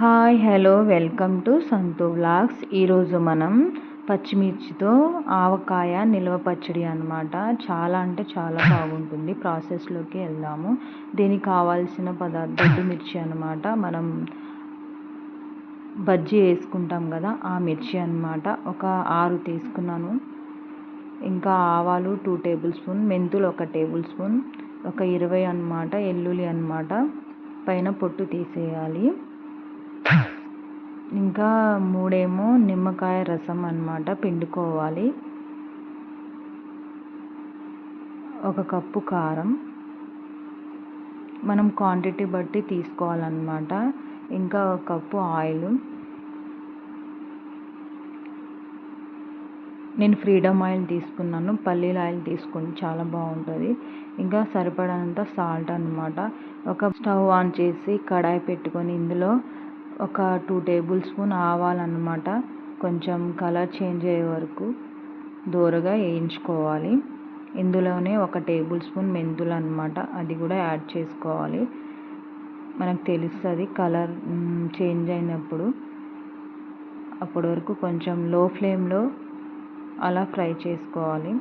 Hi hello welcome to Santu vlogs. ఈరోజు మనం పచ్చిమిర్చితో ఆవకాయ నిల్వ పచ్చడి అనమాట చాలా అంటే చాలా బాగుంటుంది. ప్రాసెస్లోకి వెళ్దాము. దీనికి కావాల్సిన పదార్థం మిర్చి అనమాట మనం బజ్జీ వేసుకుంటాం కదా ఆ మిర్చి అనమాట ఒక ఆరు తీసుకున్నాను. ఇంకా ఆవాలు టూ టేబుల్ స్పూన్ మెంతులు ఒక టేబుల్ స్పూన్ ఒక ఇరవై అనమాట ఎల్లుల్లి అనమాట పైన పొట్టు తీసేయాలి. ఇంకా మూడేమో నిమ్మకాయ రసం అనమాట పిండుకోవాలి. ఒక కప్పు కారం. మనం క్వాంటిటీ బట్టి తీసుకోవాలన్నమాట. ఇంకా ఒక కప్పు ఆయిల్ నేను ఫ్రీడమ్ ఆయిల్ తీసుకున్నాను. పల్లీల ఆయిల్ తీసుకుని చాలా బాగుంటుంది. ఇంకా సరిపడంత సాల్ట్ అనమాట ఒక స్టవ్ ఆన్ చేసి కడాయి పెట్టుకొని ఇందులో ఒక టూ టేబుల్ స్పూన్ ఆవాలన్నమాట. కొంచెం కలర్ చేంజ్ అయ్యే వరకు దూరగా వేయించుకోవాలి. ఇందులోనే ఒక టేబుల్ స్పూన్ మెంతులు అనమాట అది కూడా యాడ్ చేసుకోవాలి. మనకు తెలుస్తుంది కలర్ చేంజ్ అయినప్పుడు. అప్పటి వరకు కొంచెం లో ఫ్లేమ్లో అలా ఫ్రై చేసుకోవాలి.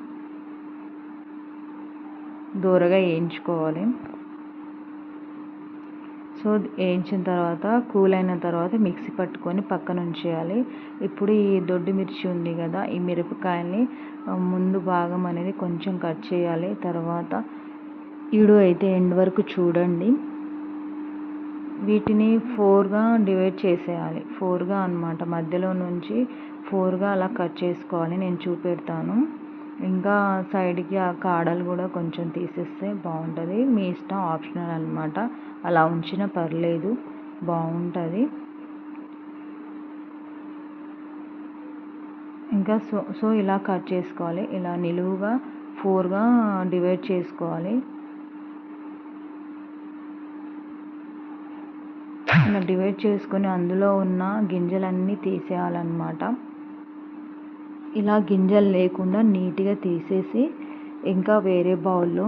దూరగా వేయించుకోవాలి. సో వేయించిన తర్వాత కూల్ అయిన తర్వాత మిక్సీ పట్టుకొని పక్కన ఉంచేయాలి. ఇప్పుడు ఈ దొడ్డు మిర్చి ఉంది కదా ఈ మిరపకాయల్ని ముందు భాగం అనేది కొంచెం కట్ చేయాలి. తర్వాత ఈడు అయితే ఎండ్ వరకు చూడండి. వీటిని ఫోర్గా డివైడ్ చేసేయాలి. ఫోర్గా అనమాట మధ్యలో నుంచి ఫోర్గా అలా కట్ చేసుకోవాలి. నేను చూపెడతాను. ఇంకా సైడ్కి ఆ కాడలు కూడా కొంచెం తీసేస్తే బాగుంటుంది. మీ ఇష్టం ఆప్షనల్ అనమాట అలా ఉంచినా పర్లేదు బాగుంటుంది. ఇంకా సో సో ఇలా కట్ చేసుకోవాలి. ఇలా నిలువుగా ఫోర్గా డివైడ్ చేసుకోవాలి. ఇలా డివైడ్ చేసుకొని అందులో ఉన్న గింజలన్నీ తీసేయాలన్నమాట. ఇలా గింజలు లేకుండా నీట్గా తీసేసి ఇంకా వేరే బౌల్లో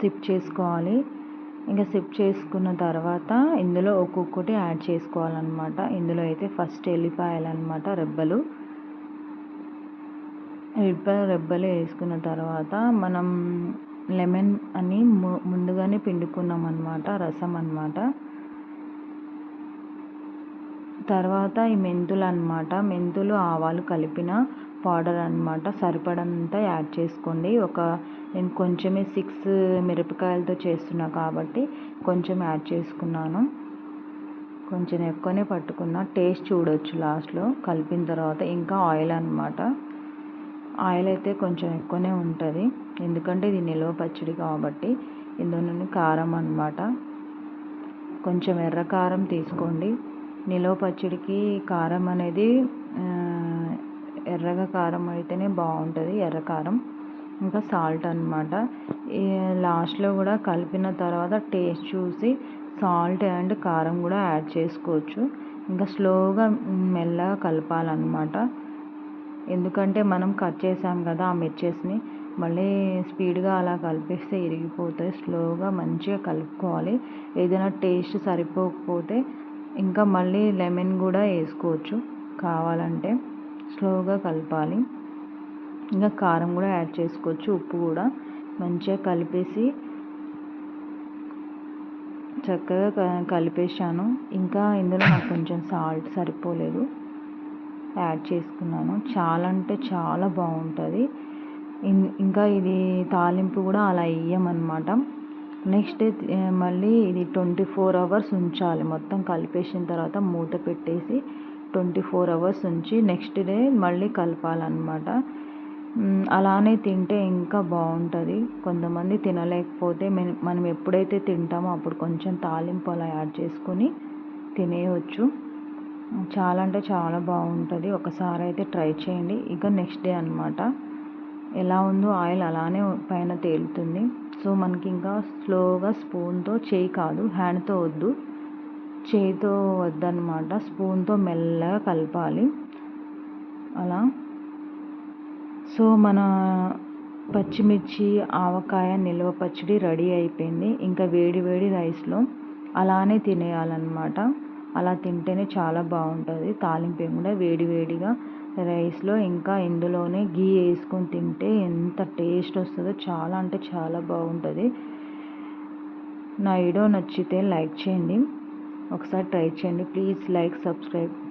సిప్ చేసుకోవాలి. ఇంకా సిప్ చేసుకున్న తర్వాత ఇందులో ఒక్కొక్కటి యాడ్ చేసుకోవాలన్నమాట. ఇందులో అయితే ఫస్ట్ ఎల్లిపాయలు అనమాట రెబ్బలు. ఎల్లిపాయ రెబ్బలు వేసుకున్న తర్వాత మనం లెమన్ అని ముందుగానే పిండుకున్నాం అనమాట రసం అనమాట తర్వాత ఈ మెంతులు అనమాట మెంతులు ఆవాలు కలిపిన పౌడర్ అనమాట సరిపడంత యాడ్ చేసుకోండి. ఒక నేను కొంచెమే సిక్స్ మిరపకాయలతో చేస్తున్నా కాబట్టి కొంచెం యాడ్ చేసుకున్నాను. కొంచెం ఎక్కువనే పట్టుకున్నా. టేస్ట్ చూడొచ్చు లాస్ట్లో. కలిపిన తర్వాత ఇంకా ఆయిల్ అనమాట ఆయిల్ అయితే కొంచెం ఎక్కువనే ఉంటుంది. ఎందుకంటే ఇది నిల్వ పచ్చడి కాబట్టి ఇందులోనే కారం అనమాట కొంచెం ఎర్ర కారం తీసుకోండి. నిలవ పచ్చడికి కారం అనేది ఎర్రగా కారం అయితేనే బాగుంటుంది ఎర్ర కారం. ఇంకా సాల్ట్ అనమాట లాస్ట్లో కూడా కలిపిన తర్వాత టేస్ట్ చూసి సాల్ట్ అండ్ కారం కూడా యాడ్ చేసుకోవచ్చు. ఇంకా స్లోగా మెల్లగా కలపాలన్నమాట. ఎందుకంటే మనం కట్ చేసాం కదా ఆ మిర్చెస్ని మళ్ళీ స్పీడ్గా అలా కలిపేస్తే ఇరిగిపోతాయి. స్లోగా మంచిగా కలుపుకోవాలి. ఏదైనా టేస్ట్ సరిపోకపోతే ఇంకా మళ్ళీ లెమన్ కూడా వేసుకోవచ్చు. కావాలంటే స్లోగా కలపాలి. ఇంకా కారం కూడా యాడ్ చేసుకోవచ్చు ఉప్పు కూడా. మంచిగా కలిపేసి చక్కగా కలిపేసాను ఇంకా ఇందులో నాకు కొంచెం సాల్ట్ సరిపోలేదు. యాడ్ చేసుకున్నాను. చాలా అంటే చాలా బాగుంటుంది. ఇంకా ఇది తాలింపు కూడా అలా వేయమన్నమాట నెక్స్ట్ డే eh, మళ్ళీ ఇది ట్వంటీ ఫోర్ అవర్స్ ఉంచాలి. మొత్తం కలిపేసిన తర్వాత మూత పెట్టేసి ట్వంటీ ఫోర్ అవర్స్ ఉంచి నెక్స్ట్ డే మళ్ళీ కలపాలన్నమాట. అలానే తింటే ఇంకా బాగుంటుంది. కొంతమంది తినలేకపోతే మనం ఎప్పుడైతే తింటామో అప్పుడు కొంచెం తాలింపు అలా యాడ్ చేసుకొని తినేయవచ్చు చాలా అంటే చాలా బాగుంటుంది. ఒకసారి అయితే ట్రై చేయండి. ఇక నెక్స్ట్ డే అనమాట ఎలా ఉందో ఆయిల్ అలానే పైన తేలుతుంది. సో మనకి ఇంకా స్లోగా స్పూన్తో చేయి కాదు హ్యాండ్తో వద్దు. చేయితో వద్దనమాట స్పూన్తో మెల్లగా కలపాలి. అలా. సో మన పచ్చిమిర్చి ఆవకాయ నిల్వ పచ్చడి రెడీ అయిపోయింది. ఇంకా వేడి వేడి రైస్లో అలానే తినేయాలన్నమాట. అలా తింటేనే చాలా బాగుంటుంది. తాలింపు కూడా వేడి వేడిగా రైస్లో ఇంకా ఇందులోనే గీ వేసుకొని తింటే ఎంత టేస్ట్ వస్తుందో చాలా అంటే చాలా బాగుంటుంది. నా వీడియో నచ్చితే లైక్ చేయండి. ఒకసారి ట్రై చేయండి. Please like subscribe.